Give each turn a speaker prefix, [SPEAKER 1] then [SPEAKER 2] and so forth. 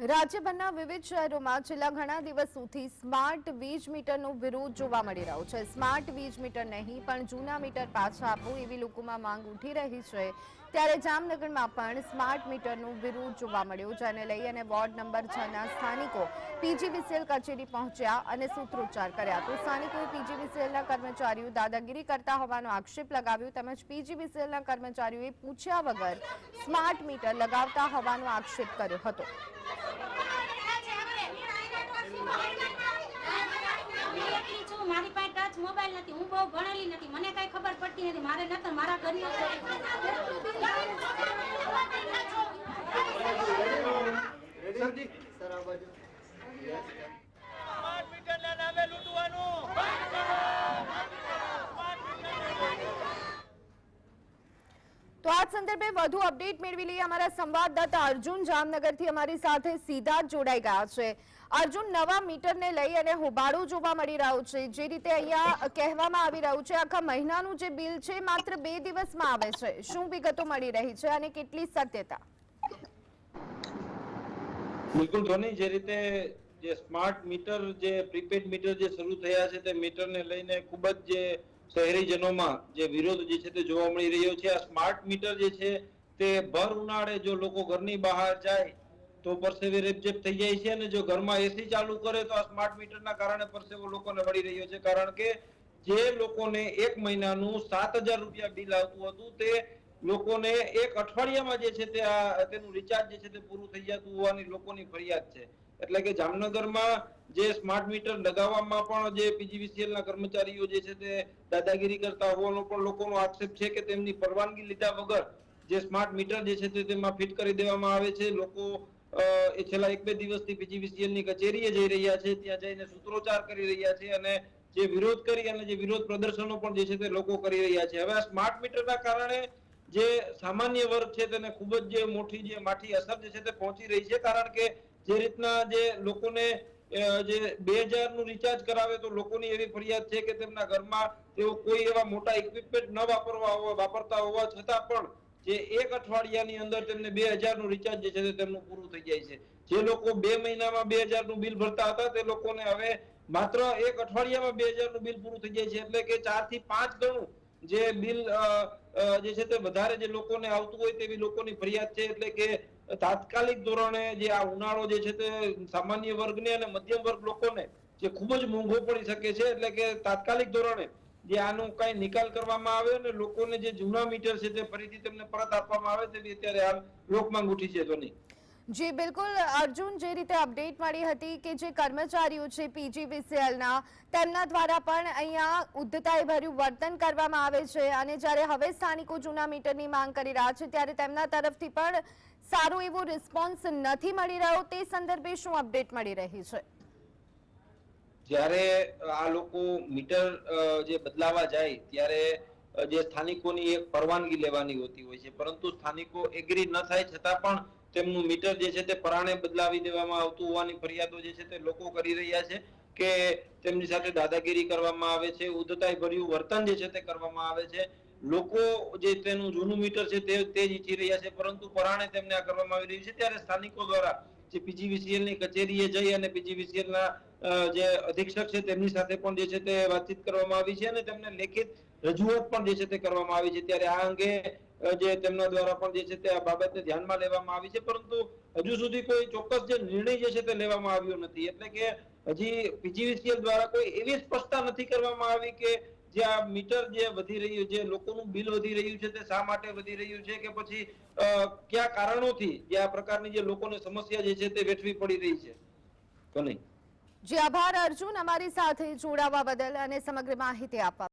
[SPEAKER 1] રાજ્યભરના વિવિધ શહેરોમાં છેલ્લા ઘણા દિવસોથી સ્માર્ટ વીજ મીટરનો વિરોધ જોવા મળી રહ્યો છે. સ્માર્ટ વીજ મીટર નહીં, પણ જૂના મીટર પાછા આપો એવી લોકોમાં માંગ ઉઠી રહી છે. ત્યારે જામનગરમાં પણ સ્માર્ટ મીટરનું વિરોધ જોવા મળ્યું, જેને લઈ અને વોર્ડ નંબર છ ના સ્થાનિકો પીજીવીસીએલ કચેરી પહોંચ્યા અને સૂત્રોચ્ચાર કર્યા. તો સ્થાનિકોએ પીજીવીસીએલના કર્મચારીઓ દાદાગીરી કરતા હોવાનો આક્ષેપ લગાવ્યો તેમજ પીજીવીસીએલના કર્મચારીઓએ પૂછ્યા વગર સ્માર્ટ મીટર લગાવતા હોવાનો આક્ષેપ કર્યો હતો.
[SPEAKER 2] મારી પાસે ટચ મોબાઈલ નથી, હું બહુ ભણેલી નથી, મને કઈ ખબર પડતી નથી, મારે નતર મારા ઘરનો
[SPEAKER 3] સરજી સર આ બાજુ
[SPEAKER 4] સ્માર્ટ મીટરના નામે લૂંટવાનું
[SPEAKER 1] તો આ સંદર્ભે વધુ અપડેટ મેળવી લઈએ અમારા સંવાદદાતા અર્જુન જામનગરથી અમારી સાથે સીધા જોડાઈ ગયા છે. અર્જુન, નવા મીટરને લઈ અને હોબાળો જોવા મળી રહ્યો છે. જે રીતે અહીંયા કહેવામાં આવી રહ્યું છે, આખા મહિનાનું જે બિલ છે, માત્ર બે દિવસમાં આવે છે. શું વિગતો મળી રહી છે અને કેટલી સત્યતા?
[SPEAKER 5] બિલકુલ ધોની જે રીતે જે સ્માર્ટ મીટર, જે પ્રીપેડ મીટર જે શરૂ થયા છે, તે મીટરને લઈને ખૂબ જ જે શહેરીજનોમાં જે વિરોધ જે છે તે જોવા મળી રહ્યો છે. આ સ્માર્ટ મીટર જે છે તે ભર ઉનાળે જો લોકો ઘરની બહાર જાય તો પરસેવે રેપઝેપ થઈ જાય છે અને જો ઘરમાં એસી ચાલુ કરે તો આ સ્માર્ટ મીટરના કારણે પરસેવો લોકોને વળી રહ્યો છે. કારણ કે જે લોકોને એક મહિનાનું સાત હજાર રૂપિયા બિલ આવતું હતું તે લોકોને એક અઠવાડિયામાં જે છે તે આ તેનું રિચાર્જ જે છે તે પૂરું થઈ જતું હોવાની લોકોની ફરિયાદ છે. એટલે કે જામનગરમાં જે સ્માર્ટ મીટર લગાવવામાં પણ જે પીજીવીસીએલ ના કર્મચારીઓ જે છે તે દાદાગીરી કરતા હોવાનો પણ લોકોનો આક્ષેપ છે કે તેમની પરવાનગી લીધા વગર જે સ્માર્ટ મીટર જે છે તે તેમાં ફિટ કરી દેવામાં આવે છે. લોકો એ છેલ્લા એક બે દિવસથી પીજીવીસીએલની કચેરીએ જઈ રહ્યા છે. ત્યાં જઈને સૂત્રોચ્ચાર કરી રહ્યા છે અને જે વિરોધ કરી અને જે વિરોધ પ્રદર્શનો પણ જે છે તે લોકો કરી રહ્યા છે. હવે આ સ્માર્ટ મીટરના કારણે જે સામાન્ય વર્ગ છે તેને ખૂબ જ જે મોટી જે માઠી અસર જે છે તે પહોંચી રહી છે. કારણ કે જે રીતના જે લોકોને જે બે નું રિચાર્જ કરાવે તો લોકોની એવી ફરિયાદ છે કે તેમના ઘરમાં તેઓ કોઈ એવા મોટા ઇક્વિપમેન્ટ ન વાપરવા વાપરતા હોવા છતાં પણ જે એક અઠવાડિયાની અંદર તેમને બે નું રિચાર્જ જે છે તે તેમનું પૂરું થઈ જાય છે. જે લોકો બે મહિનામાં બે નું બિલ ભરતા હતા તે લોકોને હવે માત્ર એક અઠવાડિયામાં બે નું બિલ પૂરું થઈ જાય છે. એટલે કે ચારથી પાંચ ગણું જે બિલ જે છે તે વધારે જે લોકોને આવતું હોય તેવી લોકોની ફરિયાદ છે. એટલે કે તાત્કાલિક ધોરણે જે આ ઉનાળો જે છે તે સામાન્ય વર્ગને અને મધ્યમ વર્ગ લોકોને જે ખૂબ જ મોંઘો પડી શકે છે, એટલે કે તાત્કાલિક ધોરણે જે આનો કઈ નિકાલ કરવામાં આવે અને લોકોને જે જૂના મીટર છે તે ફરીથી તેમને પરત આપવામાં આવે, તેની અત્યારે હાલ લોકમાંગ ઉઠી છે ધોની
[SPEAKER 1] જી, બિલકુલ. અર્જુન જે રીતે અપડેટ મળી હતી કે જે કર્મચારીઓ છે પીજીવીસીએલના તેમના દ્વારા પણ અહીંયા ઉદ્ધતાઈ ભર્યું વર્તન કરવામાં આવે છે. અને જ્યારે હવે સ્થાનિકો જૂના મીટરની માંગ કરી રહ્યા છે, ત્યારે તેમના તરફથી પણ સારો એવો રિસ્પોન્સ નથી મળી રહ્યો. તે સંદર્ભે શું અપડેટ મળી રહી છે?
[SPEAKER 5] જ્યારે આ લોકો મીટર જે બદલાવા જાય, ત્યારે જે સ્થાનિકોની એક પરવાનગી લેવાની હોતી હોય છે. પરંતુ સ્થાનિકો એગ્રી ન થાય, છતાં પણ તેમનું મીટર જે છે તે પરાણે બદલાવી દેવામાં આવતું હોવાની ફરિયાદો જે છે તે લોકો કરી રહ્યા છે કે તેમની સાથે દાદાગીરી કરવામાં આવે છે ઉદ્ધતાઈ ભર્યું વર્તન જે છે તે કરવામાં આવે છે. લોકો જે તેનું જૂનું મીટર છે તે તે જ ઈચ્છી રહ્યા છે, પરંતુ પરાણે તેમને આ કરવામાં આવી રહ્યું છે. ત્યારે સ્થાનિકો દ્વારા જે પીજીવીસીએલની કચેરીએ જઈ અને પીજીવીસીએલ ના જે અધિક્ષક છે તેમની સાથે પણ જે છે તે વાતચીત કરવામાં આવી છે અને તેમને લેખિત રજૂઆત પણ જે છે તે કરવામાં આવી છે. ત્યારે આ અંગે જે તેમના દ્વારા પણ જે છે તે આ બાબતને ધ્યાનમાં લેવામાં આવી છે, પરંતુ હજુ સુધી કોઈ ચોક્કસ જે નિર્ણય જે છે તે લેવામાં આવ્યો નથી. એટલે કે હજી પીજીવીસીએલ દ્વારા કોઈ એવી સ્પષ્ટતા નથી કરવામાં આવી કે જે આ મીટર જે વધી રહ્યું છે લોકોનું બિલ વધી રહ્યું છે, તે શા માટે વધી રહ્યું છે કે પછી કયા કારણોથી જે આ પ્રકારની જે લોકોને સમસ્યા જે છે તે વેઠવી પડી રહી છે? તો નહીં?
[SPEAKER 1] જી, આભાર અર્જુન. અમારી સાથે જોડાવા બદલ અને સમગ્ર માહિતી આપવા